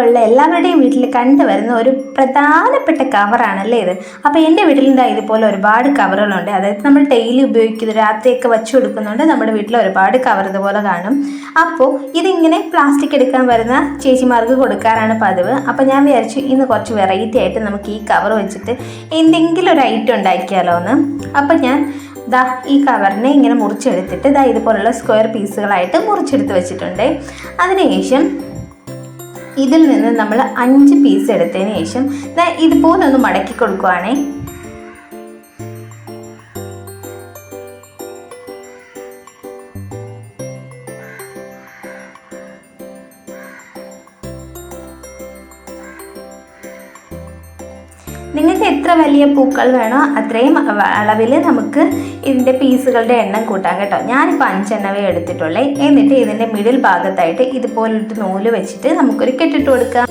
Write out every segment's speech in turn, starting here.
ഉള്ള എല്ലാവരുടെയും വീട്ടിൽ കണ്ടുവരുന്ന ഒരു പ്രധാനപ്പെട്ട കവറാണല്ലേ ഇത്. അപ്പോൾ എന്റെ വീട്ടിൽ ഇതാ ഇതുപോലെ ഒരുപാട് കവറുകളുണ്ട് അതായത് നമ്മൾ ഡെയിലി ഉപയോഗിക്കുന്ന രാത്രിയൊക്കെ വച്ചു കൊടുക്കുന്നുണ്ട് നമ്മുടെ വീട്ടിൽ ഒരുപാട് കവർ ഇതുപോലെ കാണും. അപ്പോൾ ഇതിങ്ങനെ പ്ലാസ്റ്റിക് എടുക്കാൻ വരുന്ന ചേച്ചിമാർക്ക് കൊടുക്കാറാണ് പതിവ്. അപ്പോൾ ഞാൻ വിചാരിച്ചു ഇന്ന് കുറച്ച് വെറൈറ്റി ആയിട്ട് നമുക്ക് ഈ കവർ വെച്ചിട്ട് എന്തെങ്കിലും ഒരു ഐറ്റം ഉണ്ടാക്കിയാലോ എന്ന് അപ്പോൾ ഞാൻ ദാ ഈ കവറിനെ ഇങ്ങനെ മുറിച്ചെടുത്തിട്ട് ദാ ഇതുപോലുള്ള സ്ക്വയർ പീസുകളായിട്ട് മുറിച്ചെടുത്ത് വെച്ചിട്ടുണ്ട്. അതിനുശേഷം ഇതിൽ നിന്ന് നമ്മൾ അഞ്ച് പീസ് എടുത്തതിന് ശേഷം ഇതുപോലെ ഒന്ന് മടക്കി കൊടുക്കുവാണേ. നിങ്ങൾക്ക് എത്ര വലിയ പൂക്കൾ വേണോ അത്രയും അളവിൽ നമുക്ക് ഇതിന്റെ പീസുകളുടെ എണ്ണം കൂട്ടാം കേട്ടോ. ഞാനിപ്പോൾ അഞ്ചെണ്ണവേ എടുത്തിട്ടുള്ളേ. എന്നിട്ട് ഇതിന്റെ മിഡിൽ ഭാഗത്തായിട്ട് ഇതുപോലൊരു നൂൽ വെച്ചിട്ട് നമുക്കൊരു കെട്ടിട്ട് കൊടുക്കാം.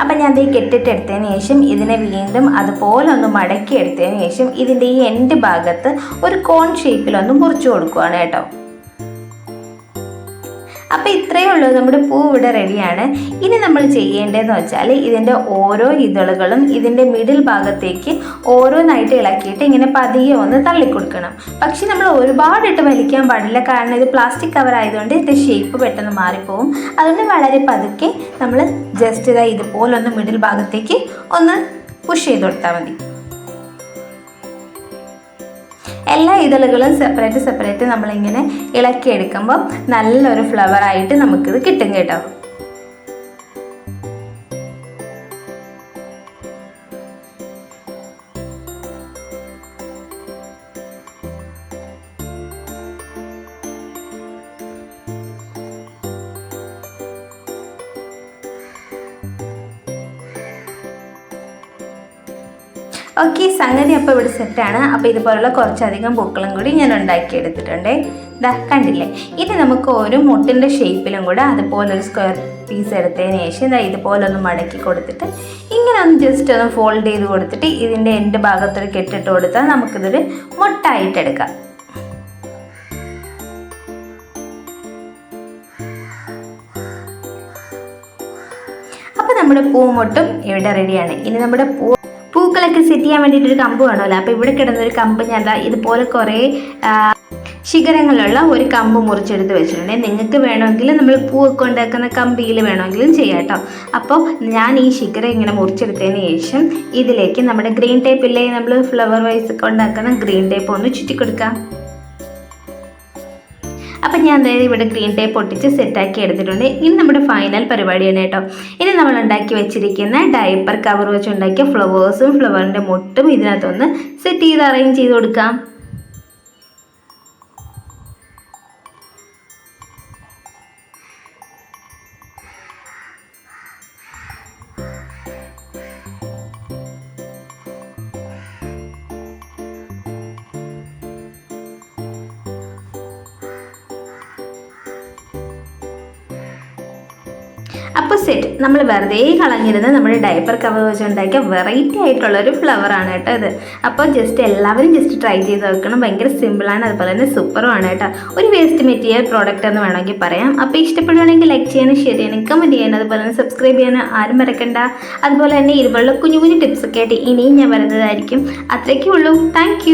അപ്പം ഞാൻ ഇത് കെട്ടിട്ടെടുത്തതിന് ശേഷം ഇതിനെ വീണ്ടും അതുപോലെ ഒന്ന് മടക്കി എടുത്തതിന് ശേഷം ഇതിന്റെ ഈ എൻഡ് ഭാഗത്ത് ഒരു കോൺ ഷേപ്പിലൊന്ന് മുറിച്ചു കൊടുക്കുകയാണ് കേട്ടോ. അപ്പോൾ ഇത്രയേ ഉള്ളൂ. നമ്മുടെ പൂ ഇവിടെ റെഡിയാണ്. ഇനി നമ്മൾ ചെയ്യേണ്ടതെന്ന് വെച്ചാൽ ഇതിന്റെ ഓരോ ഇതളുകളും ഇതിന്റെ മിഡിൽ ഭാഗത്തേക്ക് ഓരോന്നായിട്ട് ഇളക്കിയിട്ട് ഇങ്ങനെ പതിയെ ഒന്ന് തള്ളിക്കൊടുക്കണം. പക്ഷെ നമ്മൾ ഒരുപാടിട്ട് വലിക്കാൻ പാടില്ല. കാരണം ഇത് പ്ലാസ്റ്റിക് കവർ ആയതുകൊണ്ട് ഇതിന്റെ ഷേപ്പ് പെട്ടെന്ന് മാറിപ്പോവും. അതുകൊണ്ട് വളരെ പതുക്കെ നമ്മൾ ജസ്റ്റ് ഇതാ ഇതുപോലൊന്ന് മിഡിൽ ഭാഗത്തേക്ക് ഒന്ന് പുഷ് ചെയ്ത് കൊടുത്താൽ മതി. എല്ലാ ഇതളുകളും സെപ്പറേറ്റ് സെപ്പറേറ്റ് നമ്മളിങ്ങനെ ഇളക്കിയെടുക്കുമ്പോൾ നല്ലൊരു ഫ്ലവറായിട്ട് നമുക്കിത് കിട്ടും കേട്ടോ. ഓക്കെ സംഗതി അപ്പോൾ ഇവിടെ സെറ്റാണ് അപ്പോൾ ഇതുപോലുള്ള കുറച്ചധികം പൂക്കളും കൂടി ഞാൻ ഉണ്ടാക്കിയെടുത്തിട്ടുണ്ട്. ഇതാ കണ്ടില്ലേ? ഇനി നമുക്ക് ഒരു മുട്ടിന്റെ ഷേപ്പിലും കൂടെ അതുപോലെ ഒരു സ്ക്വയർ പീസ് എടുത്തതിന് ശേഷം ഇതാ ഇതുപോലെ ഒന്ന് മടക്കി കൊടുത്തിട്ട് ഇങ്ങനെ ഒന്ന് ജസ്റ്റ് ഒന്ന് ഫോൾഡ് ചെയ്ത് കൊടുത്തിട്ട് ഇതിന്റെ എന്റെ ഭാഗത്തൊരു കെട്ടിട്ട് കൊടുത്താൽ നമുക്കിതൊരു മുട്ടായിട്ടെടുക്കാം നമ്മുടെ പൂമൊട്ടും ഇവിടെ റെഡിയാണ് ഇനി നമ്മുടെ പൂ പൂക്കളൊക്കെ സെറ്റ് ചെയ്യാൻ വേണ്ടിയിട്ട് ഒരു കമ്പ് വേണമല്ലോ. അപ്പോൾ ഇവിടെ കിടന്നൊരു കമ്പ് ഞാൻ എന്താ ഇതുപോലെ കുറേ ശിഖരങ്ങളുള്ള ഒരു കമ്പ് മുറിച്ചെടുത്ത് വെച്ചിട്ടുണ്ട്. നിങ്ങൾക്ക് വേണമെങ്കിൽ നമ്മൾ പൂവൊക്കെ ഉണ്ടാക്കുന്ന കമ്പിയിൽ വേണമെങ്കിലും ചെയ്യാം കേട്ടോ. അപ്പോൾ ഞാൻ ഈ ശിഖരം ഇങ്ങനെ മുറിച്ചെടുത്തതിന് ശേഷം ഇതിലേക്ക് നമ്മുടെ ഗ്രീൻ ടേപ്പ് ഇല്ലേ? നമ്മൾ ഫ്ലവർ വൈസ് ഒക്കെ ഉണ്ടാക്കുന്ന ഗ്രീൻ ടേപ്പ് ഒന്ന് ചുറ്റിക്കൊടുക്കാം. അപ്പം ഞാൻ അതായത് ഇവിടെ ഗ്രീൻ ടേപ്പ് ഒട്ടിച്ച് സെറ്റാക്കി എടുത്തിട്ടുണ്ട്. ഇനി നമ്മുടെ ഫൈനൽ പരിപാടിയാണ് കേട്ടോ. ഇനി നമ്മൾ ഉണ്ടാക്കി വെച്ചിരിക്കുന്ന ഡയപ്പർ കവർ വെച്ച് ഉണ്ടാക്കിയ ഫ്ലവേഴ്സും ഫ്ലവറിന്റെ മുട്ടും ഇതിനകത്തൊന്ന് സെറ്റ് ചെയ്ത് അറേഞ്ച് ചെയ്ത് കൊടുക്കാം. അപ്പോൾ സെറ്റ് നമ്മൾ വെറുതെ കളഞ്ഞിരുന്ന നമ്മുടെ ഡയപ്പർ കവർ വെച്ച് ഉണ്ടാക്കിയ വെറൈറ്റി ആയിട്ടുള്ള ഒരു ഫ്ലവർ ആണ് കേട്ടോ ഇത്. അപ്പോൾ ജസ്റ്റ് എല്ലാവരും ജസ്റ്റ് ട്രൈ ചെയ്ത് നോക്കണം. ഭയങ്കര സിമ്പിളാണ് അതുപോലെ തന്നെ സൂപ്പറും ആണ് കേട്ടോ. ഒരു വേസ്റ്റ് മെറ്റീരിയൽ പ്രോഡക്റ്റ് എന്ന് വേണമെങ്കിൽ പറയാം. അപ്പോൾ ഇഷ്ടപ്പെടുവാണെങ്കിൽ ലൈക്ക് ചെയ്യാനും ഷെയർ ചെയ്യാനും കമന്റ് ചെയ്യാനും അതുപോലെ തന്നെ സബ്സ്ക്രൈബ് ചെയ്യാനും ആരും മറക്കണ്ട. അതുപോലെ തന്നെ ഇതുപോലുള്ള കുഞ്ഞു കുഞ്ഞു ടിപ്സ് ഒക്കെ ആയിട്ട് ഇനിയും ഞാൻ വരുന്നതായിരിക്കും. അത്രയ്ക്കേ ഉള്ളൂ. താങ്ക്